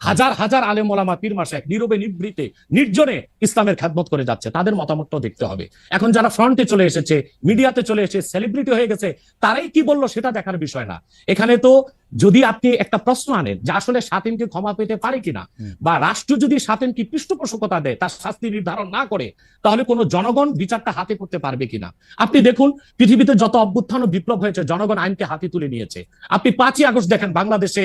হাজার হাজার আলেম ওলামা পীর মাসেক নীরবে নিবৃতে নির্জনে ইসলামের খ্যাতমত করে যাচ্ছে। তাদের মতামতটাও দেখতে হবে। এখন যারা ফ্রন্টে চলে এসেছে মিডিয়াতে চলে এসে সেলিব্রিটি হয়ে গেছে তারাই কি বলল সেটা দেখার বিষয় না। এখানে তো যদি আপনি একটা প্রশ্ন আনেন যে আসলে সাতিনকে ক্ষমা পেতে পারে কিনা বা রাষ্ট্র যদি সাতিনকে পৃষ্ঠপোষকতা দেয় তার শাস্তি নির্ধারণ না করে তাহলে কোনো জনগণ বিচারটা হাতে করতে পারবে কিনা? আপনি দেখুন পৃথিবীতে যত অভ্যুত্থান ও বিপ্লব হয়েছে জনগণ আইনকে হাতে তুলে নিয়েছে। আপনি পাঁচই আগস্ট দেখেন বাংলাদেশে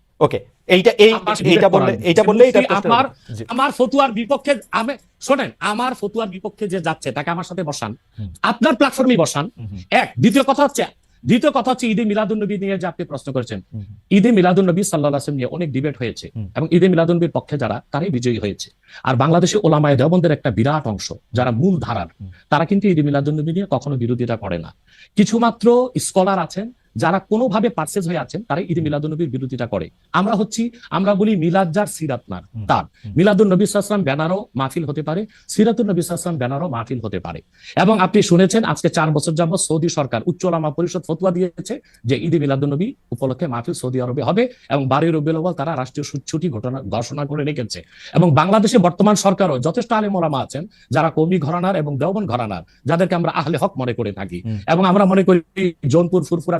ওকে এইটা এই এইটা বললে এইটা বললে এটা আমার আমার ফতুয়ার বিপক্ষে আমি শোনেন আমার ফতুয়ার বিপক্ষে যে যাচ্ছে তাকে আমার সাথে বসান। আপনার প্ল্যাটফর্মে বসান। এক দ্বিতীয় কথা হচ্ছে দ্বিতীয় কথা হচ্ছে ঈদে মিলাদুন্নবী নিয়ে যে আপনি প্রশ্ন করেছেন। ঈদে মিলাদুন্নবী সাল্লাহ আসলাম নিয়ে অনেক ডিবেট হয়েছে। এবং ঈদে মিলাদুন্নবীর পক্ষে যারা তারাই বিজয়ী হয়েছে। আর বাংলাদেশে ওলামায় দেওবন্দের একটা বিরাট অংশ যারা মূল ধারার তারা কিন্তু ঈদে মিলাদুন্নবী নিয়ে কখনো বিরোধিতা করে না। কিছুমাত্র স্কলার আছেন যারা কোনোভাবে পার্সেস হয়ে আছেন তারা ঈদ মিলাদুন্নবীর বিরোধিতা করে। আমরা হচ্ছি আমরা বলি মিলাদ যার সিরাত নার তার। মিলাদুন নবী সাল্লাম ব্যানারও মাহফিল হতে পারে সিরাতুল নবী সাল্লাম ব্যানারও মাহফিল হতে পারে। এবং আপনি শুনেছেন আজকে চার বছর যাবত সৌদি সরকার উচ্চ ওলামা পরিষদ ফতোয়া দিয়েছে যে ঈদ মিলাদুন্নবী উপলক্ষে মাহফিল সৌদি আরবে হবে এবং বারোই রবিউল আউয়াল তারা রাষ্ট্রীয় ছুটি ঘটনা ঘোষণা করে রেখেছে। এবং বাংলাদেশে বর্তমান সরকারও যথেষ্ট আলেম ওলামা আছেন যারা কৌমি ঘরানার এবং দেওবন ঘরানার যাদেরকে আমরা আহলে হক মনে করে থাকি। এবং আমরা মনে করি জৌনপুর ফুরফুরা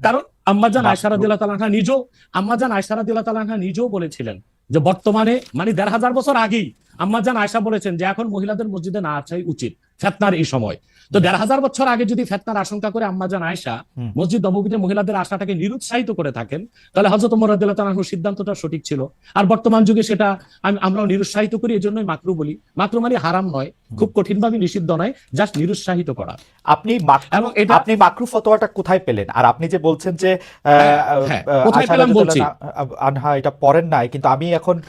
কারণ আম্মাজান। আয়সারা দিল্লা তালাহা নিজেও আম্মাজান আয়সারা দিল্লা তালাহা নিজেও বলেছিলেন যে বর্তমানে মানে দেড় হাজার বছর আগেই আম্মাজান আয়সা বলেছেন যে এখন মহিলাদের মসজিদে না আসাই উচিত ফেতনার এই সময় তো দেড় হাজার বছর আগে যদি ফেতনার আশঙ্কা করে আম্মাজান আয়সা। মসজিদ নবমীতে মহিলাদের আশাটাকে নিরুৎসাহিত করে থাকেন তাহলে হজরত রাদিয়াল্লাহু সিদ্ধান্তটা সঠিক ছিল। আর বর্তমান যুগে সেটা আমি- আমরাও নিরুৎসাহিত করি এই জন্যই মাকরু বলি। মাকরু মানে হারাম নয় খুব কঠিনভাবে নিষিদ্ধ নয় জাস্ট নিরুৎসাহিত করা। আপনি এবং এটা- আপনি মাকরু ফতোয়াটা কোথায় পেলেন? আর আপনি যে বলছেন যে আহ, হ্যাঁ, কোথায় পেলাম বলছি। আনহা- এটা পড়েন নাই কিন্তু আমি এখন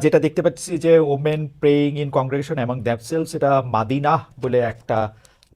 যেটা দেখতে পাচ্ছি যে ওমেন প্রেইং ইন কংগ্রেগেশন এবং দ্যামসেলস এটা মাদিনা বলে একটা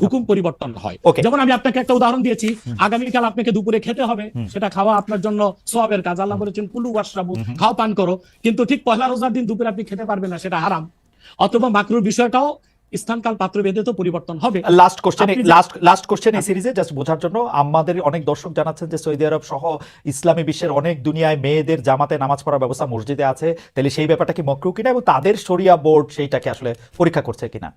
হুকুম পরিবর্তন হয়. যেমন আমি আপনাকে একটা উদাহরণ দিয়েছি আগামীকাল আপনাকে দুপুরে খেতে হবে সেটা খাওয়া আপনার জন্য সবের কাজ। আল্লাহ বলেছেন কুলু ওয়াশরাবু খাও পান করো। কিন্তু ঠিক পয়লা রোজার দিন দুপুরে আপনি খেতে পারবেন না সেটা হারাম। অথবা মাকরুর বিষয়টাও স্থানকাল তো পরিবর্তন হবে। Last question last last question এই সিরিজে জাস্ট বোঝার জন্য আমাদের অনেক দর্শক জানাচ্ছেন যে সৌদি আরব সহ ইসলামী বিশ্বের অনেক দুনিয়ায় মেয়েদের জামাতে নামাজ পড়ার ব্যবস্থা মসজিদে আছে। তাহলে সেই ব্যাপারটা কি মকরু কিনা এবং তাদের শরিয়া বোর্ড সেইটাকে আসলে পরীক্ষা করছে কিনা?